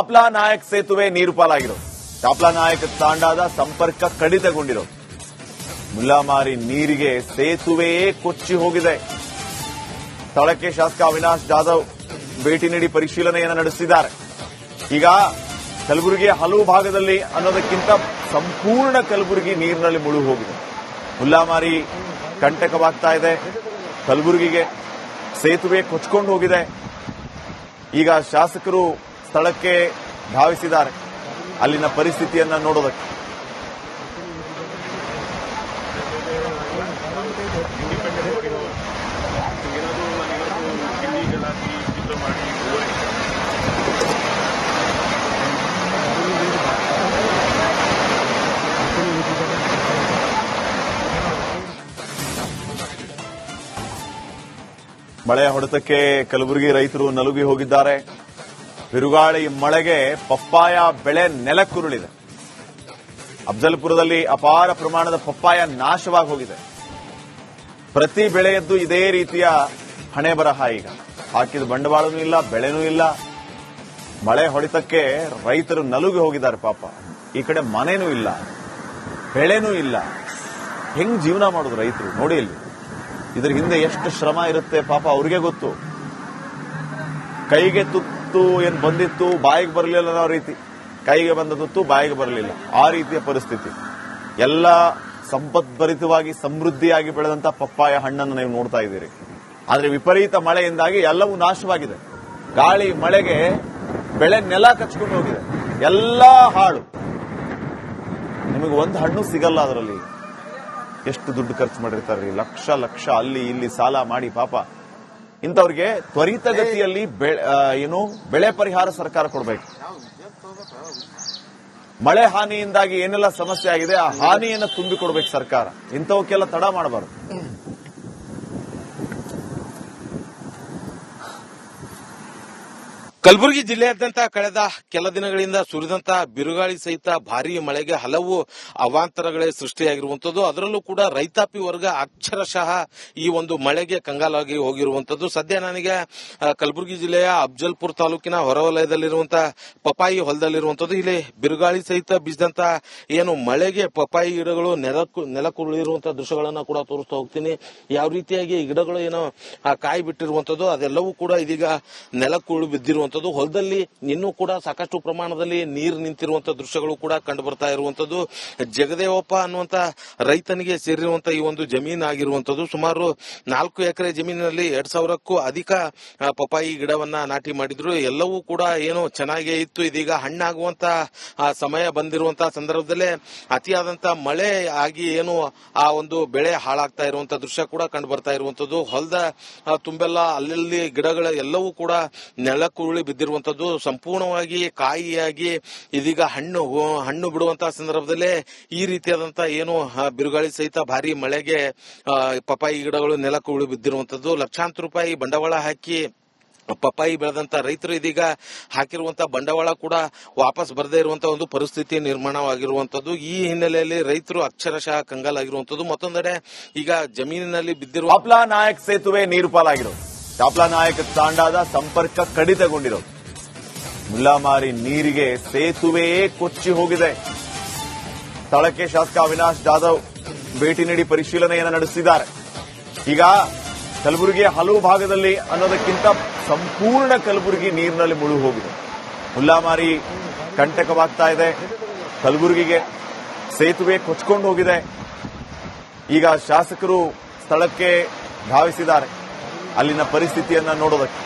ಚಾಪ್ಲಾ ನಾಯಕ್ ಸೇತುವೆ ನೀರು ಪಾಲಾಗಿರೋದು ಚಾಪ್ಲಾ ನಾಯಕ್ ತಾಂಡಾದ ಸಂಪರ್ಕ ಕಡಿತಗೊಂಡಿರೋದು ಮುಲ್ಲಾಮಾರಿ ನೀರಿಗೆ ಸೇತುವೆಯೇ ಕೊಚ್ಚಿ ಹೋಗಿದೆ. ಸ್ಥಳಕ್ಕೆ ಶಾಸಕ ಅವಿನಾಶ್ ಜಾಧವ್ ಭೇಟಿ ನೀಡಿ ಪರಿಶೀಲನೆಯನ್ನು ನಡೆಸಿದ್ದಾರೆ. ಈಗ ಕಲಬುರಗಿಯ ಹಲವು ಭಾಗದಲ್ಲಿ ಅನ್ನೋದಕ್ಕಿಂತ ಸಂಪೂರ್ಣ ಕಲಬುರಗಿ ನೀರಿನಲ್ಲಿ ಮುಳುಗಿ ಹೋಗಿದೆ. ಮುಲ್ಲಾಮಾರಿ ಕಂಟಕವಾಗ್ತಾ ಇದೆ. ಕಲಬುರಗಿಗೆ ಸೇತುವೆ ಕೊಚ್ಕೊಂಡು ಹೋಗಿದೆ. ಈಗ ಶಾಸಕರು ಸ್ಥಳಕ್ಕೆ ಧಾವಿಸಿದ್ದಾರೆ. ಅಲ್ಲಿನ ಪರಿಸ್ಥಿತಿಯನ್ನ ನೋಡೋದಕ್ಕೆ. ಮಳೆಯ ಹೊಡೆತಕ್ಕೆ ಕಲಬುರಗಿ ರೈತರು ನಲುಗಿ ಹೋಗಿದ್ದಾರೆ. ಬಿರುಗಾಳಿ ಮಳೆಗೆ ಪಪ್ಪಾಯ ಬೆಳೆ ನೆಲಕ್ಕುರುಳಿದೆ. ಅಫ್ಜಲ್ಪುರದಲ್ಲಿ ಅಪಾರ ಪ್ರಮಾಣದ ಪಪ್ಪಾಯ ನಾಶವಾಗಿ ಹೋಗಿದೆ. ಪ್ರತಿ ಬೆಳೆಯದ್ದು ಇದೇ ರೀತಿಯ ಹಣೆ ಬರಹ ಈಗ. ಹಾಕಿದ ಬಂಡವಾಳನೂ ಇಲ್ಲ, ಬೆಳೆನೂ ಇಲ್ಲ. ಮಳೆ ಹೊಡೆತಕ್ಕೆ ರೈತರು ನಲುಗಿ ಹೋಗಿದ್ದಾರೆ ಪಾಪ. ಈ ಕಡೆ ಮನೆನೂ ಇಲ್ಲ, ಬೆಳೆನೂ ಇಲ್ಲ. ಹೆಂಗ್ ಜೀವನ ಮಾಡೋದು ರೈತರು? ನೋಡಿ ಇಲ್ಲಿ. ಇದ್ರ ಹಿಂದೆ ಎಷ್ಟು ಶ್ರಮ ಇರುತ್ತೆ ಪಾಪ ಅವ್ರಿಗೆ ಗೊತ್ತು. ಕೈಗೆ ತುತ್ತು ಏನ್ ಬಂದಿತ್ತು, ಬಾಯಿಗೆ ಬರಲಿಲ್ಲ ಅನ್ನೋ ರೀತಿ. ಕೈಗೆ ಬಂದ ತುತ್ತು ಬಾಯಿಗೆ ಬರಲಿಲ್ಲ. ಆ ರೀತಿಯ ಪರಿಸ್ಥಿತಿ. ಎಲ್ಲ ಸಂಪದ್ಭರಿತವಾಗಿ ಸಮೃದ್ಧಿಯಾಗಿ ಬೆಳೆದಂತ ಪಪ್ಪಾಯ ಹಣ್ಣನ್ನು ನೀವು ನೋಡ್ತಾ ಇದ್ದೀರಿ. ಆದ್ರೆ ವಿಪರೀತ ಮಳೆಯಿಂದಾಗಿ ಎಲ್ಲವೂ ನಾಶವಾಗಿದೆ. ಗಾಳಿ, ಮಳೆಗೆ ಬೆಳೆ ನೆಲ ಕಚ್ಕೊಂಡು ಹೋಗಿದೆ. ಎಲ್ಲ ಹಾಳು. ನಿಮಗೆ ಒಂದು ಹಣ್ಣು ಸಿಗಲ್ಲ ಅದರಲ್ಲಿ. ಎಷ್ಟು ದುಡ್ಡು ಖರ್ಚು ಮಾಡಿರ್ತಾರೆ ಲಕ್ಷ ಲಕ್ಷ ಅಲ್ಲಿ ಇಲ್ಲಿ ಸಾಲ ಮಾಡಿ ಪಾಪ. ಇಂಥವ್ರಿಗೆ ತ್ವರಿತಗತಿಯಲ್ಲಿ ಏನು, ಬೆಳೆ ಪರಿಹಾರ ಸರ್ಕಾರ ಕೊಡಬೇಕು. ಮಳೆ ಹಾನಿಯಿಂದಾಗಿ ಏನೆಲ್ಲ ಸಮಸ್ಯೆ ಆಗಿದೆ, ಆ ಹಾನಿಯನ್ನು ತುಂಬಿಕೊಡ್ಬೇಕು ಸರ್ಕಾರ. ಇಂಥವಕ್ಕೆಲ್ಲ ತಡ ಮಾಡಬಾರದು. ಕಲಬುರಗಿ ಜಿಲ್ಲೆಯಾದ್ಯಂತ ಕಳೆದ ಕೆಲ ದಿನಗಳಿಂದ ಸುರಿದಂತ ಬಿರುಗಾಳಿ ಸಹಿತ ಭಾರಿ ಮಳೆಗೆ ಹಲವು ಅವಾಂತರಗಳೇ ಸೃಷ್ಟಿಯಾಗಿರುವಂತದ್ದು. ಅದರಲ್ಲೂ ಕೂಡ ರೈತಾಪಿ ವರ್ಗ ಅಕ್ಷರಶಃ ಈ ಒಂದು ಮಳೆಗೆ ಕಂಗಾಲಾಗಿ ಹೋಗಿರುವಂತದ್ದು. ಸದ್ಯ ನನಗೆ ಕಲಬುರಗಿ ಜಿಲ್ಲೆಯ ಅಫ್ಜಲ್ಪುರ್ ತಾಲೂಕಿನ ಹೊರವಲಯದಲ್ಲಿರುವಂತಹ ಪಪಾಯಿ ಹೊಲದಲ್ಲಿರುವಂತದ್ದು. ಇಲ್ಲಿ ಬಿರುಗಾಳಿ ಸಹಿತ ಬೀಸಿದಂತ ಏನು ಮಳೆಗೆ ಪಪಾಯಿ ಗಿಡಗಳು ನೆಲಕುರುಳಿರುವಂತಹ ದೃಶ್ಯಗಳನ್ನು ಕೂಡ ತೋರಿಸ್ತಾ ಹೋಗ್ತೀನಿ. ಯಾವ ರೀತಿಯಾಗಿ ಗಿಡಗಳು ಏನೋ ಕಾಯಿ ಬಿಟ್ಟಿರುವಂತದ್ದು ಅದೆಲ್ಲವೂ ಕೂಡ ಇದೀಗ ನೆಲಕ್ಕುರುಳು ಬಿದ್ದಿರುವಂತದ್ದು ಹೊಲದಲ್ಲಿ ಇನ್ನೂ ಕೂಡ ಸಾಕಷ್ಟು ಪ್ರಮಾಣದಲ್ಲಿ ನೀರು ನಿಂತಿರುವಂತ ದೃಶ್ಯಗಳು ಕೂಡ ಕಂಡು ಬರ್ತಾ ಇರುವಂತದ್ದು. ಜಗದೇವಪ್ಪ ಅನ್ನುವಂತ ರೈತನಿಗೆ ಸೇರಿರುವಂತ ಈ ಒಂದು ಜಮೀನು ಆಗಿರುವಂತದ್ದು. ಸುಮಾರು ನಾಲ್ಕು ಎಕರೆ ಜಮೀನಿನಲ್ಲಿ ಎರಡ್ ಸಾವಿರಕ್ಕೂ ಅಧಿಕ ಪಪಾಯಿ ಗಿಡವನ್ನ ನಾಟಿ ಮಾಡಿದ್ರು. ಎಲ್ಲವೂ ಕೂಡ ಏನು ಚೆನ್ನಾಗೇ ಇತ್ತು. ಇದೀಗ ಹಣ್ಣಾಗುವಂತ ಸಮಯ ಬಂದಿರುವಂತಹ ಸಂದರ್ಭದಲ್ಲೇ ಅತಿಯಾದಂತ ಮಳೆ ಆಗಿ ಏನು ಆ ಒಂದು ಬೆಳೆ ಹಾಳಾಗ್ತಾ ಇರುವಂತಹ ದೃಶ್ಯ ಕೂಡ ಕಂಡು ಬರ್ತಾ ಇರುವಂತದ್ದು. ಹೊಲದ ತುಂಬೆಲ್ಲ ಅಲ್ಲಲ್ಲಿ ಗಿಡಗಳ ಎಲ್ಲವೂ ಕೂಡ ಬಿದ್ದಿರುವಂತದ್ದು ಸಂಪೂರ್ಣವಾಗಿ ಕಾಯಿಯಾಗಿ ಇದೀಗ ಹಣ್ಣು ಹಣ್ಣು ಬಿಡುವಂತಹ ಸಂದರ್ಭದಲ್ಲೇ ಈ ರೀತಿಯಾದಂತ ಏನು ಬಿರುಗಾಳಿ ಸಹಿತ ಭಾರಿ ಮಳೆಗೆ ಪಪಾಯಿ ಗಿಡಗಳು ನೆಲಕ್ಕೂಳು ಬಿದ್ದಿರುವಂತದ್ದು. ಲಕ್ಷಾಂತರ ರೂಪಾಯಿ ಬಂಡವಾಳ ಹಾಕಿ ಪಪ್ಪಾಯಿ ಬೆಳೆದಂತ ರೈತರು ಇದೀಗ ಹಾಕಿರುವಂತಹ ಬಂಡವಾಳ ಕೂಡ ವಾಪಸ್ ಬರದೇ ಇರುವಂತಹ ಒಂದು ಪರಿಸ್ಥಿತಿ ನಿರ್ಮಾಣವಾಗಿರುವಂತದ್ದು. ಈ ಹಿನ್ನೆಲೆಯಲ್ಲಿ ರೈತರು ಅಕ್ಷರಶಃ ಕಂಗಾಲಾಗಿರುವಂತದ್ದು. ಮತ್ತೊಂದೆಡೆ ಈಗ ಜಮೀನಿನಲ್ಲಿ ಬಿದ್ದಿರುವ ನಾಯಕ್ ಸೇತುವೆ ನೀರು ಪಾಲಾಗಿರೋದು. ಚಾಪ್ಲಾ ನಾಯಕ ತಾಂಡಾದ ಸಂಪರ್ಕ ಕಡಿತಗೊಂಡಿರೋದು ಮುಲ್ಲಾಮಾರಿ ನೀರಿಗೆ ಸೇತುವೆಯೇ ಕೊಚ್ಚಿ ಹೋಗಿದೆ. ಸ್ಥಳಕ್ಕೆ ಶಾಸಕ ಅವಿನಾಶ್ ಜಾಧವ್ ಭೇಟಿ ನೀಡಿ ಪರಿಶೀಲನೆಯನ್ನು ನಡೆಸಿದ್ದಾರೆ. ಈಗ ಕಲಬುರಗಿಯ ಹಲವು ಭಾಗದಲ್ಲಿ ಅನ್ನೋದಕ್ಕಿಂತ ಸಂಪೂರ್ಣ ಕಲಬುರಗಿ ನೀರಿನಲ್ಲಿ ಮುಳುಗಿ ಹೋಗಿದೆ. ಮುಲ್ಲಾಮಾರಿ ಕಂಟಕವಾಗ್ತಾ ಇದೆ. ಕಲಬುರಗಿಗೆ ಸೇತುವೆ ಕೊಚ್ಕೊಂಡು ಹೋಗಿದೆ. ಈಗ ಶಾಸಕರು ಸ್ಥಳಕ್ಕೆ ಧಾವಿಸಿದ್ದಾರೆ. ಅಲ್ಲಿನ ಪರಿಸ್ಥಿತಿಯನ್ನ ನೋಡೋದಕ್ಕೆ.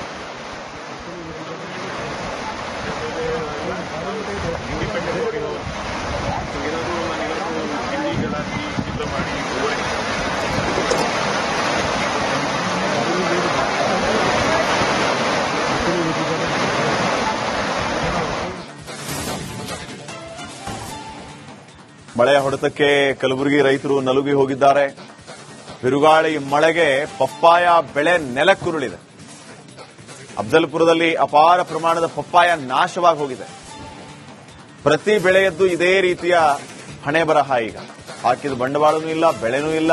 ಮಳೆಯ ಹೊಡೆತಕ್ಕೆ ಕಲಬುರಗಿ ರೈತರು ನಲುಗಿ ಹೋಗಿದ್ದಾರೆ. ಬಿರುಗಾಳಿ ಮಳೆಗೆ ಪಪ್ಪಾಯ ಬೆಳೆ ನೆಲಕ್ಕುರುಳಿದೆ. ಅಫ್ಜಲ್ಪುರದಲ್ಲಿ ಅಪಾರ ಪ್ರಮಾಣದ ಪಪ್ಪಾಯ ನಾಶವಾಗಿ ಹೋಗಿದೆ. ಪ್ರತಿ ಬೆಳೆಯದ್ದು ಇದೇ ರೀತಿಯ ಹಣೆ ಬರಹ ಈಗ. ಹಾಕಿದ ಬಂಡವಾಳನೂ ಇಲ್ಲ, ಬೆಳೆನೂ ಇಲ್ಲ.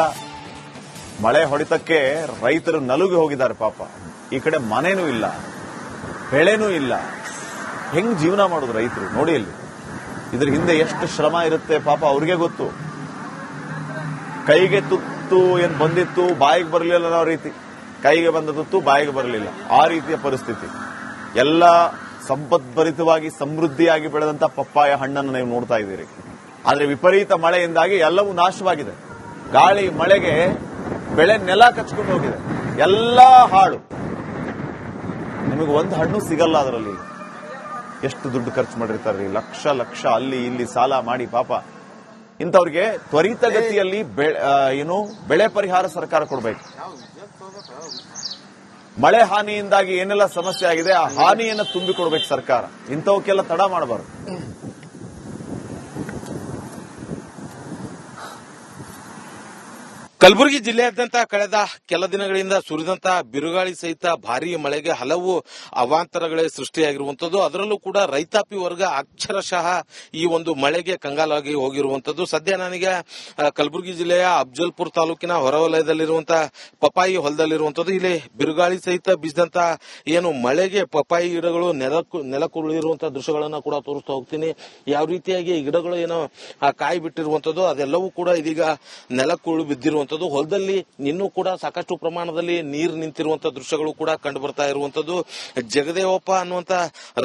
ಮಳೆ ಹೊಡೆತಕ್ಕೆ ರೈತರು ನಲುಗಿ ಹೋಗಿದ್ದಾರೆ ಪಾಪ. ಈ ಕಡೆ ಮನೆನೂ ಇಲ್ಲ, ಬೆಳೆನೂ ಇಲ್ಲ. ಹೆಂಗ್ ಜೀವನ ಮಾಡೋದು ರೈತರು? ನೋಡಿ ಇಲ್ಲಿ. ಇದ್ರ ಹಿಂದೆ ಎಷ್ಟು ಶ್ರಮ ಇರುತ್ತೆ ಪಾಪ ಅವ್ರಿಗೆ ಗೊತ್ತು. ಕೈಗೆ ತುತ್ತು ಏನ್ ಬಂದಿತ್ತು, ಬಾಯಿಗೆ ಬರಲಿಲ್ಲ ಅನ್ನೋ ರೀತಿ. ಕೈಗೆ ಬಂದ ತುತ್ತು ಬಾಯಿಗೆ ಬರಲಿಲ್ಲ. ಆ ರೀತಿಯ ಪರಿಸ್ಥಿತಿ. ಎಲ್ಲ ಸಂಪದ್ಭರಿತವಾಗಿ ಸಮೃದ್ಧಿಯಾಗಿ ಬೆಳೆದಂತ ಪಪ್ಪಾಯ ಹಣ್ಣನ್ನು ನೀವು ನೋಡ್ತಾ ಇದ್ದೀರಿ. ಆದ್ರೆ ವಿಪರೀತ ಮಳೆಯಿಂದಾಗಿ ಎಲ್ಲವೂ ನಾಶವಾಗಿದೆ. ಗಾಳಿ, ಮಳೆಗೆ ಬೆಳೆ ನೆಲ ಕಚ್ಕೊಂಡು ಹೋಗಿದೆ. ಎಲ್ಲಾ ಹಾಳು. ನಿಮಗೆ ಒಂದು ಹಣ್ಣು ಸಿಗಲ್ಲ ಅದರಲ್ಲಿ. ಎಷ್ಟು ದುಡ್ಡು ಖರ್ಚು ಮಾಡಿರ್ತಾರ್ರಿ ಲಕ್ಷ ಲಕ್ಷ ಅಲ್ಲಿ ಇಲ್ಲಿ ಸಾಲ ಮಾಡಿ ಪಾಪ. ಇಂಥವ್ರಿಗೆ ತ್ವರಿತಗತಿಯಲ್ಲಿ ಏನು ಬೆಳೆ ಪರಿಹಾರ ಸರ್ಕಾರ ಕೊಡಬೇಕು. ಮಳೆ ಹಾನಿಯಿಂದಾಗಿ ಏನೆಲ್ಲ ಸಮಸ್ಯೆ ಆಗಿದೆ ಆ ಹಾನಿಯನ್ನು ತುಂಬಿಕೊಡ್ಬೇಕು ಸರ್ಕಾರ. ಇಂಥವಕ್ಕೆಲ್ಲ ತಡ ಮಾಡಬಾರದು. ಕಲಬುರಗಿ ಜಿಲ್ಲೆಯಾದ್ಯಂತ ಕಳೆದ ಕೆಲ ದಿನಗಳಿಂದ ಸುರಿದಂತಹ ಬಿರುಗಾಳಿ ಸಹಿತ ಭಾರೀ ಮಳೆಗೆ ಹಲವು ಅವಾಂತರಗಳೇ ಸೃಷ್ಟಿಯಾಗಿರುವಂತದ್ದು. ಅದರಲ್ಲೂ ಕೂಡ ರೈತಾಪಿ ವರ್ಗ ಅಕ್ಷರಶಃ ಈ ಒಂದು ಮಳೆಗೆ ಕಂಗಾಲಾಗಿ ಹೋಗಿರುವಂತದ್ದು. ಸದ್ಯ ನನಗೆ ಕಲಬುರಗಿ ಜಿಲ್ಲೆಯ ಅಫ್ಜಲ್ಪುರ್ ತಾಲೂಕಿನ ಹೊರವಲಯದಲ್ಲಿರುವಂತಹ ಪಪಾಯಿ ಹೊಲದಲ್ಲಿರುವಂತದ್ದು. ಇಲ್ಲಿ ಬಿರುಗಾಳಿ ಸಹಿತ ಬಿದ್ದಂತಹ ಏನು ಮಳೆಗೆ ಪಪಾಯಿ ಗಿಡಗಳು ನೆಲಕ್ಕೂ ನೆಲಕ್ಕುರುಳಿರುವಂತಹ ದೃಶ್ಯಗಳನ್ನು ಕೂಡ ತೋರಿಸ್ತಾ ಹೋಗ್ತೀನಿ. ಯಾವ ರೀತಿಯಾಗಿ ಗಿಡಗಳು ಏನೋ ಕಾಯಿ ಬಿಟ್ಟಿರುವಂತದ್ದು, ಅದೆಲ್ಲವೂ ಕೂಡ ಇದೀಗ ನೆಲಕ್ಕುರುಳು ಬಿದ್ದಿರುವಂತದ್ದು ಹೊಲದಲ್ಲಿ ಇನ್ನೂ ಕೂಡ ಸಾಕಷ್ಟು ಪ್ರಮಾಣದಲ್ಲಿ ನೀರು ನಿಂತಿರುವಂತಹ ದೃಶ್ಯಗಳು ಕೂಡ ಕಂಡು ಬರ್ತಾ ಇರುವಂತದ್ದು. ಜಗದೇವಪ್ಪ ಅನ್ನುವಂತ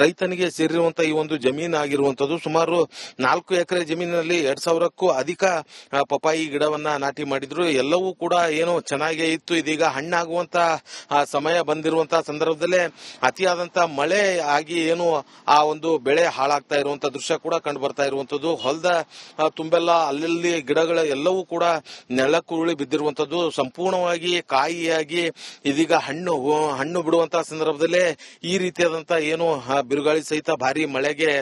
ರೈತನಿಗೆ ಸೇರಿರುವಂತಹ ಈ ಒಂದು ಜಮೀನು ಆಗಿರುವಂತದ್ದು. ಸುಮಾರು ನಾಲ್ಕು ಎಕರೆ ಜಮೀನಿನಲ್ಲಿ ಎರಡ್ ಸಾವಿರಕ್ಕೂ ಅಧಿಕ ಪಪಾಯಿ ಗಿಡವನ್ನ ನಾಟಿ ಮಾಡಿದ್ರು. ಎಲ್ಲವೂ ಕೂಡ ಏನು ಚೆನ್ನಾಗೇ ಇತ್ತು. ಇದೀಗ ಹಣ್ಣಾಗುವಂತ ಸಮಯ ಬಂದಿರುವಂತಹ ಸಂದರ್ಭದಲ್ಲೇ ಅತಿಯಾದಂತಹ ಮಳೆ ಆಗಿ ಏನು ಆ ಒಂದು ಬೆಳೆ ಹಾಳಾಗ್ತಾ ಇರುವಂತ ದೃಶ್ಯ ಕೂಡ ಕಂಡು ಬರ್ತಾ ಇರುವಂತದ್ದು. ಹೊಲದ ತುಂಬೆಲ್ಲ ಅಲ್ಲಲ್ಲಿ ಗಿಡಗಳ ಎಲ್ಲವೂ ಕೂಡ ನೆಲಕ್ಕುರುಳಿ ಬಿದ್ದಿರುವಂತದ್ದು ಸಂಪೂರ್ಣವಾಗಿ ಕಾಯಿಯಾಗಿ ಇದೀಗ ಹಣ್ಣು ಹಣ್ಣು ಬಿಡುವಂತ ಸಂದರ್ಭದಲ್ಲೇ ಈ ರೀತಿಯಾದಂತ ಏನು ಬಿರುಗಾಳಿ ಸಹಿತ ಭಾರಿ ಮಳೆಗೆ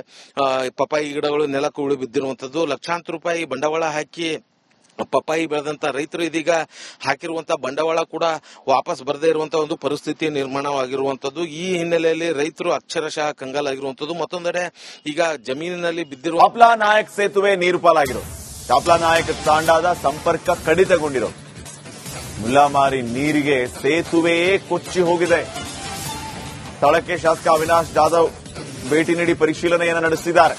ಪಪಾಯಿ ಗಿಡಗಳು ನೆಲಕ್ಕೆ ಉಳಿ ಬಿದ್ದಿರುವಂತದ್ದು ಲಕ್ಷಾಂತರ ರೂಪಾಯಿ ಬಂಡವಾಳ ಹಾಕಿ ಪಪ್ಪಾಯಿ ಬೆಳೆದಂತ ರೈತರು ಇದೀಗ ಹಾಕಿರುವಂತ ಬಂಡವಾಳ ಕೂಡ ವಾಪಸ್ ಬರದೇ ಇರುವಂತಹ ಒಂದು ಪರಿಸ್ಥಿತಿ ನಿರ್ಮಾಣವಾಗಿರುವಂತದ್ದು ಈ ಹಿನ್ನೆಲೆಯಲ್ಲಿ ರೈತರು ಅಕ್ಷರಶಃ ಕಂಗಾಲಾಗಿರುವಂತದ್ದು ಮತ್ತೊಂದೆಡೆ ಈಗ ಜಮೀನಿನಲ್ಲಿ ಬಿದ್ದಿರುವ ನಾಯಕ್ ಸೇತುವೆ ನೀರು ಪಾಲಾಗಿರೋದು. ಚಾಪ್ಲಾ ನಾಯಕ ತಾಂಡಾದ ಸಂಪರ್ಕ ಕಡಿತಗೊಂಡಿರೋದು ಮುಲ್ಲಾಮಾರಿ ನೀರಿಗೆ ಸೇತುವೆಯೇ ಕೊಚ್ಚಿ ಹೋಗಿದೆ. ಸ್ಥಳಕ್ಕೆ ಶಾಸಕ ಅವಿನಾಶ್ ಜಾಧವ್ ಭೇಟಿ ನೀಡಿ ಪರಿಶೀಲನೆಯನ್ನು ನಡೆಸಿದ್ದಾರೆ.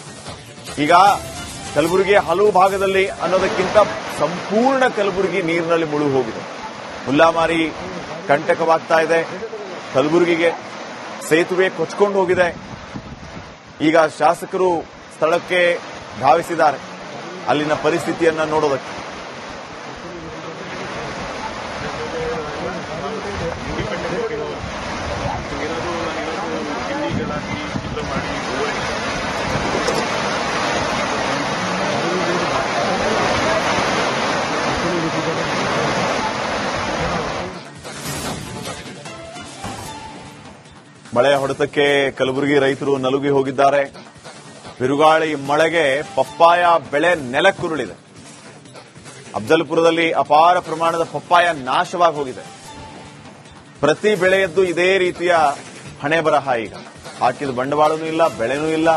ಈಗ ಕಲಬುರಗಿಯ ಹಲವು ಭಾಗದಲ್ಲಿ ಅನ್ನೋದಕ್ಕಿಂತ ಸಂಪೂರ್ಣ ಕಲಬುರಗಿ ನೀರಿನಲ್ಲಿ ಮುಳುಗಿ ಹೋಗಿದೆ. ಮುಲ್ಲಾಮಾರಿ ಕಂಟಕವಾಗ್ತಾ ಇದೆ. ಕಲಬುರಗಿಗೆ ಸೇತುವೆ ಕೊಚ್ಕೊಂಡು ಹೋಗಿದೆ. ಈಗ ಶಾಸಕರು ಸ್ಥಳಕ್ಕೆ ಧಾವಿಸಿದ್ದಾರೆ. ಅಲ್ಲಿನ ಪರಿಸ್ಥಿತಿಯನ್ನ ನೋಡೋದಕ್ಕೆ. ಮಳೆಯ ಹೊಡೆತಕ್ಕೆ ಕಲಬುರಗಿ ರೈತರು ನಲುಗಿ ಹೋಗಿದ್ದಾರೆ. ಬಿರುಗಾಳಿ ಮಳೆಗೆ ಪಪ್ಪಾಯ ಬೆಳೆ ನೆಲಕ್ಕುರುಳಿದೆ. ಅಫ್ಜಲ್ಪುರದಲ್ಲಿ ಅಪಾರ ಪ್ರಮಾಣದ ಪಪ್ಪಾಯ ನಾಶವಾಗಿ ಹೋಗಿದೆ. ಪ್ರತಿ ಬೆಳೆಯದ್ದು ಇದೇ ರೀತಿಯ ಹಣೆ ಬರಹ ಈಗ. ಹಾಕಿದ ಬಂಡವಾಳನೂ ಇಲ್ಲ, ಬೆಳೆನೂ ಇಲ್ಲ.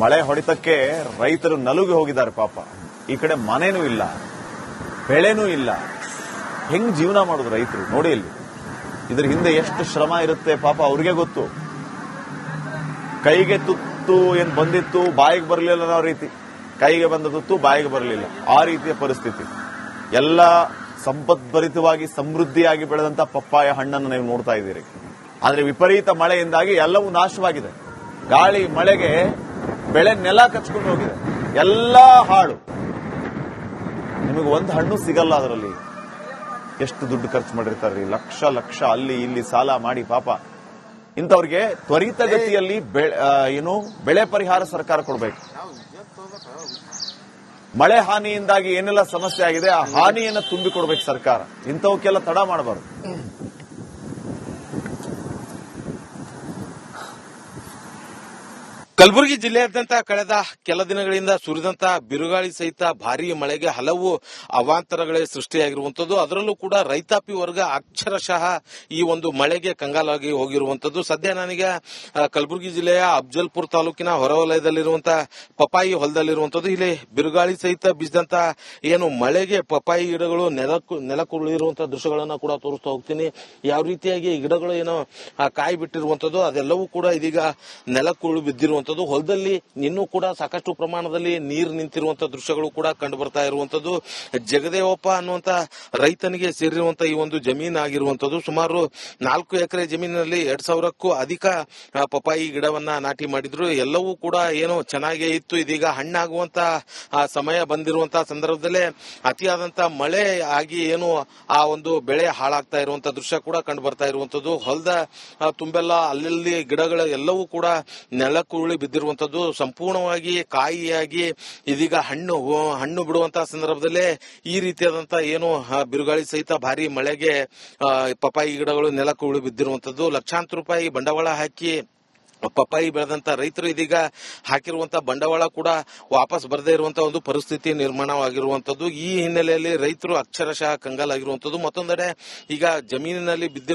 ಮಳೆ ಹೊಡೆತಕ್ಕೆ ರೈತರು ನಲುಗಿ ಹೋಗಿದ್ದಾರೆ ಪಾಪ. ಈ ಕಡೆ ಮನೆನೂ ಇಲ್ಲ, ಬೆಳೆನೂ ಇಲ್ಲ. ಹೆಂಗ್ ಜೀವನ ಮಾಡೋದು ರೈತರು? ನೋಡಿ ಇಲ್ಲಿ. ಇದ್ರ ಹಿಂದೆ ಎಷ್ಟು ಶ್ರಮ ಇರುತ್ತೆ ಪಾಪ ಅವ್ರಿಗೆ ಗೊತ್ತು. ಕೈಗೆ ತುತ್ತು ಏನ್ ಬಂದಿತ್ತು, ಬಾಯಿಗೆ ಬರಲಿಲ್ಲ ಅನ್ನೋ ರೀತಿ. ಕೈಗೆ ಬಂದದ್ದು ಬಾಯಿಗೆ ಬರಲಿಲ್ಲ. ಆ ರೀತಿಯ ಪರಿಸ್ಥಿತಿ. ಎಲ್ಲ ಸಂಪದ್ಭರಿತವಾಗಿ ಸಮೃದ್ಧಿಯಾಗಿ ಬೆಳೆದಂತ ಪಪ್ಪಾಯ ಹಣ್ಣನ್ನು ನೀವು ನೋಡ್ತಾ ಇದ್ದೀರಿ. ಆದ್ರೆ ವಿಪರೀತ ಮಳೆಯಿಂದಾಗಿ ಎಲ್ಲವೂ ನಾಶವಾಗಿದೆ. ಗಾಳಿ, ಮಳೆಗೆ ಬೆಳೆ ನೆಲ ಕಚ್ಕೊಂಡು ಹೋಗಿದೆ. ಎಲ್ಲ ಹಾಳು. ನಿಮಗೆ ಒಂದು ಹಣ್ಣು ಸಿಗಲ್ಲ ಅದರಲ್ಲಿ. ಎಷ್ಟು ದುಡ್ಡು ಖರ್ಚು ಮಾಡಿರ್ತಾರ್ರಿ ಲಕ್ಷ ಲಕ್ಷ, ಅಲ್ಲಿ, ಇಲ್ಲಿ ಸಾಲ ಮಾಡಿ ಪಾಪ. ಇಂಥವ್ರಿಗೆ ತ್ವರಿತಗತಿಯಲ್ಲಿ ಏನು ಬೆಳೆ ಪರಿಹಾರ ಸರ್ಕಾರ ಕೊಡಬೇಕು. ಮಳೆ ಹಾನಿಯಿಂದಾಗಿ ಏನೆಲ್ಲ ಸಮಸ್ಯೆ ಆಗಿದೆ ಆ ಹಾನಿಯನ್ನು ತುಂಬಿಕೊಡ್ಬೇಕು ಸರ್ಕಾರ. ಇಂಥವಕ್ಕೆಲ್ಲ ತಡ ಮಾಡಬಾರದು. ಕಲಬುರಗಿ ಜಿಲ್ಲೆಯಾದ್ಯಂತ ಕಳೆದ ಕೆಲ ದಿನಗಳಿಂದ ಸುರಿದಂತ ಬಿರುಗಾಳಿ ಸಹಿತ ಭಾರಿ ಮಳೆಗೆ ಹಲವು ಅವಾಂತರಗಳೇ ಸೃಷ್ಟಿಯಾಗಿರುವಂತದ್ದು. ಅದರಲ್ಲೂ ಕೂಡ ರೈತಾಪಿ ವರ್ಗ ಅಕ್ಷರಶಃ ಈ ಒಂದು ಮಳೆಗೆ ಕಂಗಾಲಾಗಿ ಹೋಗಿರುವಂತದ್ದು. ಸದ್ಯ ನನಗೆ ಕಲಬುರಗಿ ಜಿಲ್ಲೆಯ ಅಫ್ಜಲ್ಪುರ್ ತಾಲೂಕಿನ ಹೊರವಲಯದಲ್ಲಿರುವಂತಹ ಪಪಾಯಿ ಹೊಲದಲ್ಲಿರುವಂತದ್ದು. ಇಲ್ಲಿ ಬಿರುಗಾಳಿ ಸಹಿತ ಬೀಸಿದಂತ ಏನು ಮಳೆಗೆ ಪಪಾಯಿ ಗಿಡಗಳು ನೆಲಕುರುಳಿರುವಂತಹ ದೃಶ್ಯಗಳನ್ನು ಕೂಡ ತೋರಿಸ್ತಾ ಹೋಗ್ತೀನಿ. ಯಾವ ರೀತಿಯಾಗಿ ಗಿಡಗಳು ಏನೋ ಕಾಯಿ ಬಿಟ್ಟಿರುವಂತದ್ದು ಅದೆಲ್ಲವೂ ಕೂಡ ಇದೀಗ ನೆಲಕುರುಳು ಬಿದ್ದಿರುವಂತದ್ದು. ಹೊಲದಲ್ಲಿ ಇನ್ನೂ ಕೂಡ ಸಾಕಷ್ಟು ಪ್ರಮಾಣದಲ್ಲಿ ನೀರು ನಿಂತಿರುವಂತಹ ದೃಶ್ಯಗಳು ಕೂಡ ಕಂಡು ಬರ್ತಾ ಇರುವಂತದ್ದು. ಜಗದೇವಪ್ಪ ಅನ್ನುವಂತ ರೈತನಿಗೆ ಸೇರಿರುವಂತಹ ಈ ಒಂದು ಜಮೀನ್ ಆಗಿರುವಂತದ್ದು. ಸುಮಾರು ನಾಲ್ಕು ಎಕರೆ ಜಮೀನಿನಲ್ಲಿ ಎರಡ್ ಸಾವಿರಕ್ಕೂ ಅಧಿಕ ಪಪಾಯಿ ಗಿಡವನ್ನ ನಾಟಿ ಮಾಡಿದ್ರು. ಎಲ್ಲವೂ ಕೂಡ ಏನೋ ಚೆನ್ನಾಗೇ ಇತ್ತು. ಇದೀಗ ಹಣ್ಣಾಗುವಂತ ಸಮಯ ಬಂದಿರುವಂತಹ ಸಂದರ್ಭದಲ್ಲೇ ಅತಿಯಾದಂತ ಮಳೆ ಆಗಿ ಏನು ಆ ಒಂದು ಬೆಳೆ ಹಾಳಾಗ್ತಾ ಇರುವಂತಹ ದೃಶ್ಯ ಕೂಡ ಕಂಡು ಬರ್ತಾ ಇರುವಂತದ್ದು. ಹೊಲದ ತುಂಬೆಲ್ಲ ಅಲ್ಲಲ್ಲಿ ಗಿಡಗಳ ಎಲ್ಲವೂ ಕೂಡ ನೆಲಕ್ಕುರುಳಿ ಬಿದ್ದಿರುವಂತದ್ದು ಸಂಪೂರ್ಣವಾಗಿ ಕಾಯಿಯಾಗಿ ಇದೀಗ ಹಣ್ಣು ಹಣ್ಣು ಬಿಡುವಂತಹ ಸಂದರ್ಭದಲ್ಲೇ ಈ ರೀತಿಯಾದಂತಹ ಏನು ಬಿರುಗಾಳಿ ಸಹಿತ ಭಾರಿ ಮಳೆಗೆ ಪಪಾಯಿ ಗಿಡಗಳು ನೆಲಕ್ಕುರುಳಿ ಬಿದ್ದಿರುವಂತದ್ದು. ಲಕ್ಷಾಂತರ ರೂಪಾಯಿ ಬಂಡವಾಳ ಹಾಕಿ ಪಪ್ಪಾಯಿ ಬೆಳೆದಂತ ರೈತರು ಇದೀಗ ಹಾಕಿರುವಂತಹ ಬಂಡವಾಳ ಕೂಡ ವಾಪಸ್ ಬರದೇ ಇರುವಂತಹ ಒಂದು ಪರಿಸ್ಥಿತಿ ನಿರ್ಮಾಣವಾಗಿರುವಂತದ್ದು. ಈ ಹಿನ್ನೆಲೆಯಲ್ಲಿ ರೈತರು ಅಕ್ಷರಶಃ ಕಂಗಾಲಾಗಿರುವಂತದ್ದು. ಮತ್ತೊಂದೆಡೆ ಈಗ ಜಮೀನಿನಲ್ಲಿ ಬಿದ್ದಿರುವ